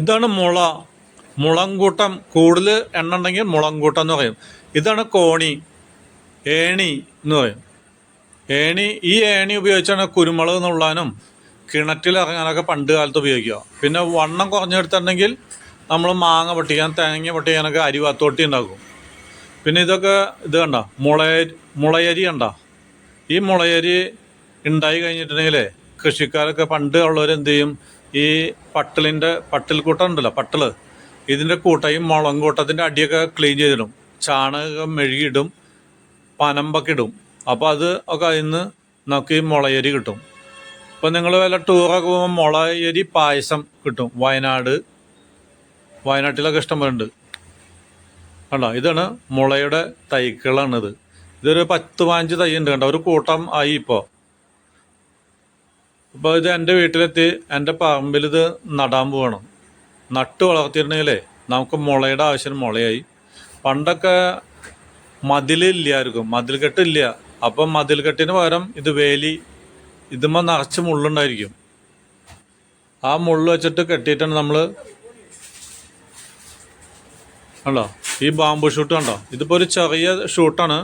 ഇതാണ് മുള. മുളങ്കൂട്ടം കൂടുതൽ എണ്ണ ഉണ്ടെങ്കിൽ മുളങ്കൂട്ടം എന്ന് പറയും. ഇതാണ് കോണി. ഏണി എന്ന് പറയും. ഏണി ഈ ഏണി ഉപയോഗിച്ചാണ് കുരുമുളക് നുള്ളാനും കിണറ്റിൽ ഇറങ്ങാനൊക്കെ പണ്ട് കാലത്ത് ഉപയോഗിക്കുക. പിന്നെ വണ്ണം കുറഞ്ഞെടുത്തിട്ടുണ്ടെങ്കിൽ നമ്മൾ മാങ്ങ പൊട്ടിക്കാൻ തേങ്ങ പൊട്ടിക്കാനൊക്കെ അരി വത്തോട്ടി ഉണ്ടാക്കും. പിന്നെ ഇതൊക്കെ ഇത് കണ്ട മുള മുളയരി കണ്ട. ഈ മുളയരി ഉണ്ടായി കഴിഞ്ഞിട്ടുണ്ടെങ്കിലേ കൃഷിക്കാരൊക്കെ പണ്ട് ഉള്ളവർ എന്ത് ചെയ്യും? ഈ പട്ടിലിന്റെ പട്ടിൽ കൂട്ടം ഉണ്ടല്ലോ പട്ടിൽ ഇതിന്റെ കൂട്ടയും മുളം കൂട്ടത്തിന്റെ അടിയൊക്കെ ക്ലീൻ ചെയ്തിടും. ചാണകം മെഴുകിയിടും പനമ്പൊക്കെ ഇടും. അപ്പോൾ അത് ഒക്കെ അതിൽ നിന്ന് നമുക്ക് ഈ മുളയരി കിട്ടും. ഇപ്പം നിങ്ങൾ വല്ല ടൂറൊക്കെ പോകുമ്പോൾ മുളയരി പായസം കിട്ടും. വയനാട്. വയനാട്ടിലൊക്കെ ഇഷ്ടം ഉണ്ട് കണ്ടോ? ഇതാണ് മുളയുടെ തൈക്കളാണിത് ഇതൊരു പത്ത് പതിനഞ്ച് തൈ ഉണ്ട് കണ്ടോ? ഒരു കൂട്ടം ആയി ഇപ്പോൾ ഇപ്പോൾ ഇത് എന്റെ വീട്ടിലെത്തി എന്റെ പറമ്പിൽ ഇത് നടാൻ പോകണം നട്ട് വളർത്തിയിട്ടുണ്ടെങ്കിലേ നമുക്ക് മുളയുടെ ആവശ്യം മുളയായി. പണ്ടൊക്കെ മതിലില്ലായിരിക്കും മതിൽ കെട്ടില്ല അപ്പം മതിൽ കെട്ടിന് പകരം ഇത് വേലി ഇതുമ്പോൾ നിറച്ച് മുള്ളുണ്ടായിരിക്കും. ആ മുള്ള് വെച്ചിട്ട് കെട്ടിയിട്ടാണ് നമ്മൾ കണ്ടോ? ഈ ബാമ്പു ഷൂട്ട് കണ്ടോ? ഇതിപ്പോൾ ഒരു ചെറിയ ഷൂട്ടാണ്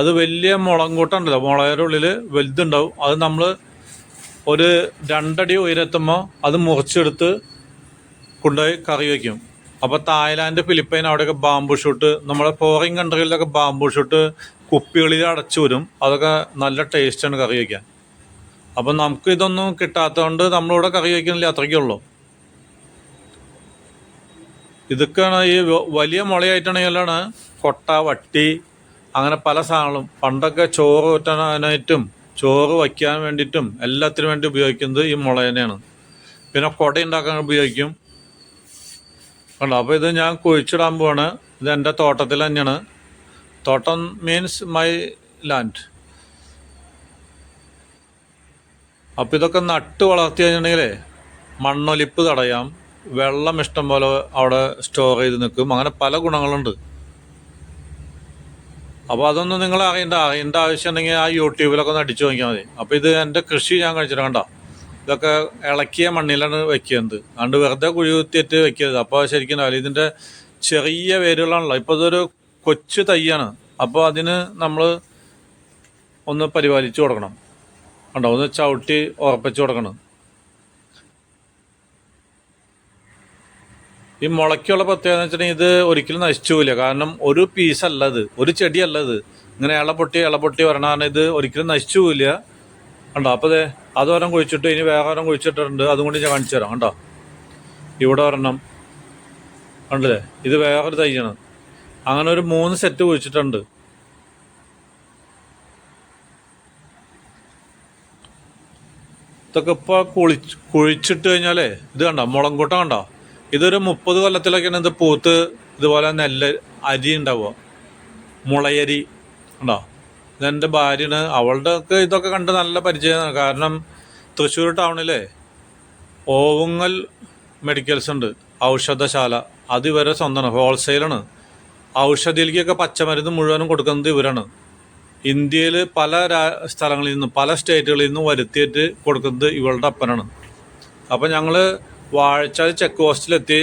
അത് വലിയ മുളങ്കൂട്ടുണ്ടല്ലോ മുളയുടെ ഉള്ളിൽ വലുതുണ്ടാവും. അത് നമ്മൾ ഒരു രണ്ടടി ഉയരെത്തുമ്പോൾ അത് മുറിച്ചെടുത്ത് കൊണ്ടുപോയി കറി വയ്ക്കും അപ്പോൾ തായ്ലാൻഡ് ഫിലിപ്പൈൻ അവിടെയൊക്കെ ബാമ്പു ഷൂട്ട് നമ്മുടെ ഫോറിൻ കൺട്രികളിലൊക്കെ ബാമ്പു ഷൂട്ട് കുപ്പികളിൽ അടച്ചു വരും. അതൊക്കെ നല്ല ടേസ്റ്റാണ് കറി വയ്ക്കാൻ അപ്പം നമുക്ക് ഇതൊന്നും കിട്ടാത്തതുകൊണ്ട് നമ്മളിവിടെ കറി വയ്ക്കുന്നില്ല അത്രയ്ക്കേ ഉള്ളൂ. ഇതൊക്കെയാണ് ഈ വലിയ മുളയായിട്ടാണെങ്കിലാണ് കൊട്ട വട്ടി അങ്ങനെ പല സാധനങ്ങളും. പണ്ടൊക്കെ ചോറ് ഊറ്റാനായിട്ടും ചോറ് വയ്ക്കാൻ വേണ്ടിയിട്ടും എല്ലാത്തിനും വേണ്ടി ഉപയോഗിക്കുന്നത് ഈ മുള തന്നെയാണ്. പിന്നെ കുട ഉണ്ടാക്കാൻ ഉപയോഗിക്കും. കണ്ടോ? അപ്പോൾ ഇത് ഞാൻ കുഴിച്ചിടാൻ പോവാണ്. ഇത് എന്റെ തോട്ടത്തിൽ തന്നെയാണ്. തോട്ടം മീൻസ് മൈ ലാൻഡ് അപ്പോൾ ഇതൊക്കെ നട്ട് വളർത്തി കഴിഞ്ഞിട്ടുണ്ടെങ്കിലേ മണ്ണൊലിപ്പ് തടയാം. വെള്ളം ഇഷ്ടം പോലെ അവിടെ സ്റ്റോർ ചെയ്ത് നിൽക്കും. അങ്ങനെ പല ഗുണങ്ങളുണ്ട്. അപ്പോൾ അതൊന്നും നിങ്ങൾ അറിയണ്ട അറിയേണ്ട ആവശ്യം ഉണ്ടെങ്കിൽ ആ യൂട്യൂബിലൊക്കെ ഒന്ന് അടിച്ചു നോക്കിയാൽ മതി. അപ്പോൾ ഇത് എന്റെ കൃഷി ഞാൻ കഴിച്ചിട്ട് കണ്ടോ? ഇതൊക്കെ ഇളക്കിയ മണ്ണിലാണ് വെക്കുന്നത്. അതുകൊണ്ട് വെറുതെ കുഴി കുത്തിയിട്ട് വെക്കരുത്. അപ്പോൾ ശരിക്കും ഇതിന്റെ ചെറിയ വേരുകളാണല്ലോ. ഇപ്പോൾ ഇതൊരു കൊച്ചു തൈയാണ്. അപ്പോൾ അതിന് നമ്മൾ ഒന്ന് പരിപാലിച്ചു കൊടുക്കണം. കണ്ടോ? ഒന്ന് ചവിട്ടി ഉറപ്പിച്ചു കൊടുക്കണം. ഈ മുളയ്ക്കുള്ള പ്രത്യേകത എന്ന് വെച്ചിട്ടുണ്ടെങ്കിൽ ഇത് ഒരിക്കലും നശിച്ചു പോവില്ല കാരണം ഒരു പീസ് അല്ല ഇത് ഒരു ചെടിയല്ല ഇത് ഇങ്ങനെ ഇള ഇളപൊട്ടി ഇള പൊട്ടി വരണ കാരണം ഇത് ഒരിക്കലും നശിച്ചു പോയില്ല കണ്ടോ? അപ്പോൾ അതെ അത് ഒരെണ്ണം കുഴിച്ചിട്ട് ഇനി വേറെ ഒരെണ്ണം കുഴിച്ചിട്ടുണ്ട് അതും കൂടി ഞാൻ കാണിച്ചു തരാം. കണ്ടോ? ഇവിടെ ഒരെണ്ണം. കണ്ടില്ലേ? ഇത് വേറൊരു തൈയാണ്. അങ്ങനെ ഒരു മൂന്ന് സെറ്റ് കുഴിച്ചിട്ടുണ്ട്. ഇതൊക്കെ ഇപ്പോൾ കുളിച്ച് കുഴിച്ചിട്ട് കഴിഞ്ഞാലേ ഇത് കണ്ടോ? മുളങ്കൂട്ടം കണ്ടോ? ഇതൊരു മുപ്പത് കൊല്ലത്തിലൊക്കെയാണ് ഇത് പൂത്ത് ഇതുപോലെ നെല്ല് അരി ഉണ്ടാവുക. മുളയരി ഉണ്ടോ? ഇതെന്റെ ഭാര്യയാണ്. അവളുടെ ഒക്കെ ഇതൊക്കെ കണ്ട് നല്ല പരിചയമാണ്. കാരണം തൃശ്ശൂർ ടൗണിലെ ഓവുങ്ങൽ മെഡിക്കൽസ് ഉണ്ട്. ഔഷധശാല. അത് ഇവരെ സ്വന്തമാണ്. ഹോൾസെയിലാണ്. ഔഷധിയിലേക്കൊക്കെ പച്ചമരുന്ന് മുഴുവനും കൊടുക്കുന്നത് ഇവരാണ്. ഇന്ത്യയിൽ പല രാ സ്ഥലങ്ങളിൽ നിന്നും പല സ്റ്റേറ്റുകളിൽ നിന്നും വരുത്തിയിട്ട് കൊടുക്കുന്നത് ഇവളുടെ അപ്പനാണ്. അപ്പം ഞങ്ങൾ वाल चर्च को